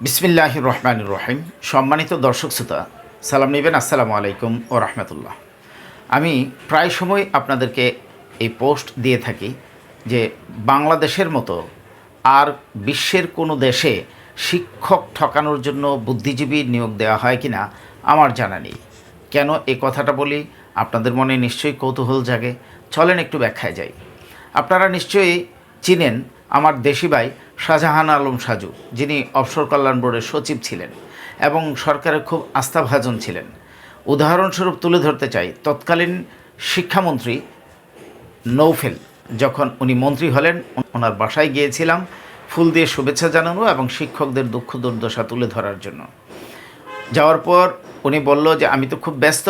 বিসমিল্লাহ রহমান রহিম। সম্মানিত দর্শক শ্রোতা, সালাম নেবেন, আসসালামু আলাইকুম ও রহমতুল্লাহ। আমি প্রায় সময় আপনাদেরকে এই পোস্ট দিয়ে থাকি যে বাংলাদেশের মতো আর বিশ্বের কোনো দেশে শিক্ষক ঠকানোর জন্য বুদ্ধিজীবী নিয়োগ দেওয়া হয় কিনা আমার জানা নেই। কেন এই কথাটা বলি? আপনাদের মনে নিশ্চয়ই কৌতূহল জাগে। চলেন একটু ব্যাখ্যায় যাই। আপনারা নিশ্চয়ই চিনেন আমার দেশি ভাই শাহজাহান আলম সাজু, যিনি অবসর কল্যাণ বোর্ডের সচিব ছিলেন এবং সরকারের খুব আস্থাভাজন ছিলেন। উদাহরণস্বরূপ তুলে ধরতে চাই, তৎকালীন শিক্ষামন্ত্রী নৌফেল, যখন উনি মন্ত্রী হলেন, ওনার বাসায় গিয়েছিলাম, ফুল দিয়ে শুভেচ্ছা জানানো এবং শিক্ষকদের দুঃখ দুর্দশা তুলে ধরার জন্য। যাওয়ার পর উনি বলল যে, আমি তো খুব ব্যস্ত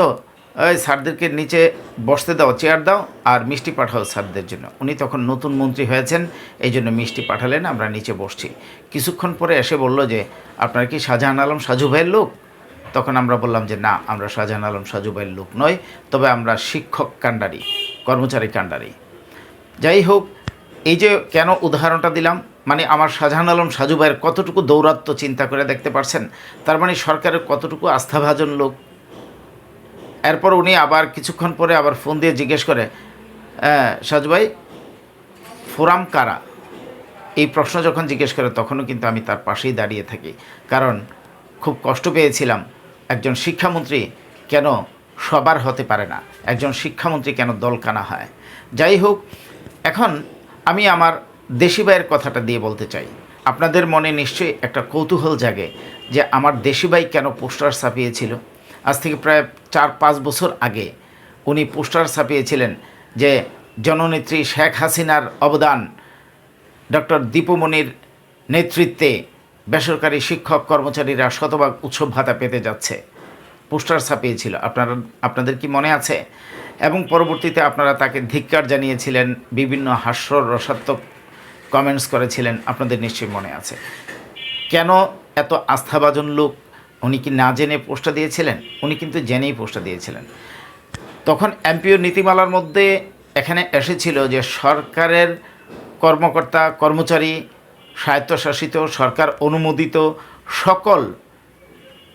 ওই স্যারদেরকে নিচে বসতে দাও চেয়ার দাও আর মিষ্টি পাঠাও স্যারদের জন্য। উনি তখন নতুন মন্ত্রী হয়েছেন, এই জন্য মিষ্টি পাঠালেন, আমরা নিচে বসছি। কিছুক্ষণ পরে এসে বলল যে, আপনার কি শাহজাহান আলম সাজু ভাইয়ের লোক? তখন আমরা বললাম যে, না, আমরা শাহজাহান আলম সাজু ভাইয়ের লোক নয় তবে আমরা শিক্ষক কাণ্ডারি, কর্মচারী কাণ্ডারি। যাই হোক, এই যে কেন উদাহরণটা দিলাম মানে আমার শাহজাহান আলম সাজু ভাইয়ের কতটুকু দৌরাত্ম চিন্তা করে দেখতে পারছেন, তার মানে সরকারের কতটুকু আস্থাভাজন লোক এরপর উনি আবার কিছুক্ষণ পরে আবার ফোন দিয়ে জিজ্ঞেস করে "হ্যাঁ, সাজু ভাই ফোরাম কারা? এই প্রশ্ন যখন জিজ্ঞেস করে তখনও কিন্তু আমি তার পাশেই দাঁড়িয়ে থাকি। কারণ খুব কষ্ট পেয়েছিলাম একজন শিক্ষামন্ত্রী কেন সবার হতে পারে না একজন শিক্ষামন্ত্রী কেন দলকানা হয়। যাই হোক এখন আমি আমার দেশি ভাইয়ের কথাটা দিয়ে বলতে চাই। আপনাদের মনে নিশ্চয়ই একটা কৌতূহল জাগে যে আমার দেশি ভাই কেন পোস্টার ছাপিয়েছিল? আজ থেকে প্রায় চার পাঁচ বছর আগে উনি পোস্টার ছাপিয়েছিলেন যে জননেত্রী শেখ হাসিনার অবদান ডক্টর দীপুমণির নেতৃত্বে বেসরকারি শিক্ষক কর্মচারীরা শতভাগ উৎসব ভাতা পেতে যাচ্ছে। পোস্টার ছাপিয়েছিল। আপনারা, আপনাদের কি মনে আছে? এবং পরবর্তীতে আপনারা তাকে ধিক্কার জানিয়েছিলেন, বিভিন্ন হাস্য রসাত্মক কমেন্টস করেছিলেন, আপনাদের নিশ্চয়ই মনে আছে। কেন এত আস্থাভাজন লোক উনি কি না জেনে পোস্টটা দিয়েছিলেন? উনি কিন্তু জেনেই পোস্টটা দিয়েছিলেন। তখন এমপিও নীতিমালার মধ্যে এখানে এসেছিল যে সরকারের কর্মকর্তা, কর্মচারী, স্বায়ত্তশাসিত, সরকার অনুমোদিত সকল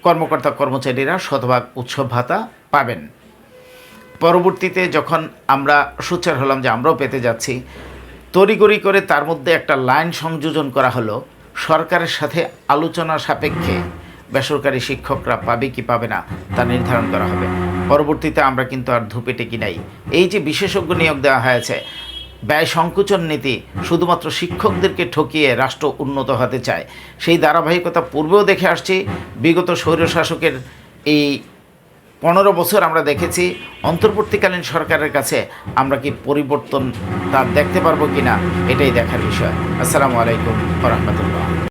কর্মকর্তা, কর্মচারীরা শতভাগ উৎসব ভাতা পাবেন। পরবর্তীতে যখন আমরা সোচ্চার হলাম যে আমরাও পেতে যাচ্ছি তড়িগড়ি করে তার মধ্যে একটা লাইন সংযোজন করা হলো সরকারের সাথে আলোচনা সাপেক্ষে। বেসরকারি শিক্ষকরা পাবে কি পাবে না তা নির্ধারণ করা হবে। পরবর্তীতে আমরা কিন্তু আর ধূপে টেকি নাই। এই যে বিশেষজ্ঞ নিয়োগ দেওয়া হয়েছে, ব্যয় সংকুচন নীতি শুধুমাত্র শিক্ষকদেরকে ঠকিয়ে রাষ্ট্র উন্নত হতে চায়, সেই ধারাবাহিকতা পূর্বেও দেখে আসছি। বিগত স্বৈরশাসকের এই পনেরো বছর আমরা দেখেছি। অন্তর্বর্তীকালীন সরকারের কাছে আমরা কি পরিবর্তন তা দেখতে পারব কিনা, এটাই দেখার বিষয়। আসসালামু আলাইকুম রহমতুল্লাহ।